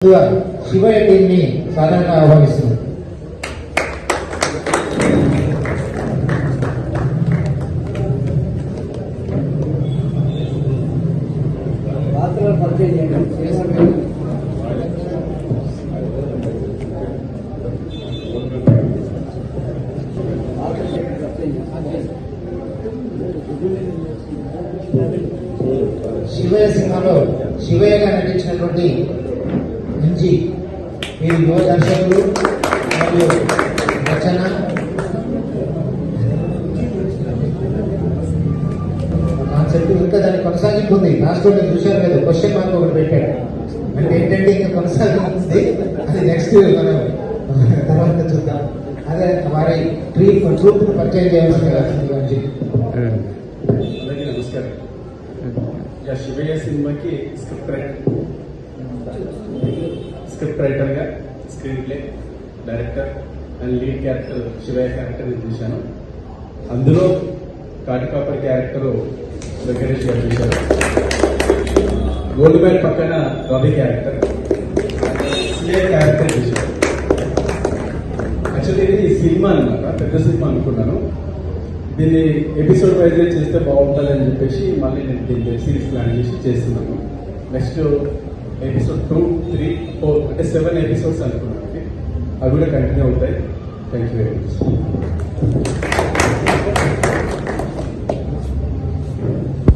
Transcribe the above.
ముందుగా శివయ్య టీంని సాధారణంగా ఆహ్వానిస్తున్నాం పాత్రలు పరిచయం చేయండి శివయ్య సినిమాలో శివయ్యగా నటించినటువంటి మంచి మీరు యువ దర్శకులు మరియు రచన. కాన్సెప్ట్ ఇంకా దాని కొనసాగింపు ఉంది లాస్ట్ రోజు చూశారు కదా క్వశ్చన్ మార్క్ ఒకటి పెట్టాడు అంటే ఏంటంటే ఇంకా కొనసాగుతుంది అది నెక్స్ట్ మనం తర్వాత చూద్దాం. అదే వారి ట్రీట్ ట్రూప్ పరిచయం చేయాల్సిందిగా శివాజీ అందరికీ నమస్కారం. శివయ్య సినిమాకి స్క్రిప్ట్ రైటర్ స్క్రిప్ట్ రైటర్గా screen play director and lead character Shivayya character నేను చేశాను అందులో కాటికాపర్ క్యారెక్టర్ వెంకటేష్ గారు చేశారు. గోల్డ్ మ్యాన్ పక్కన రవి క్యారెక్టర్ సిఏ క్యారెక్టర్ చేశారు. యాక్చువల్లీ ఇది సినిమా అన్నమాట పెద్ద సినిమా అనుకున్నాను. దీన్ని ఎపిసోడ్ వైజ్ చేస్తే బాగుంటుంది అని చెప్పేసి మళ్ళీ నేను దీన్ని సిరీస్ ప్లాన్ చేసి చేస్తున్నాను. Next episode two three four అంటే సెవెన్ ఎపిసోడ్స్ అనుకున్నాను. అవి కూడా కంటిన్యూ అవుతాయి. Thank you very much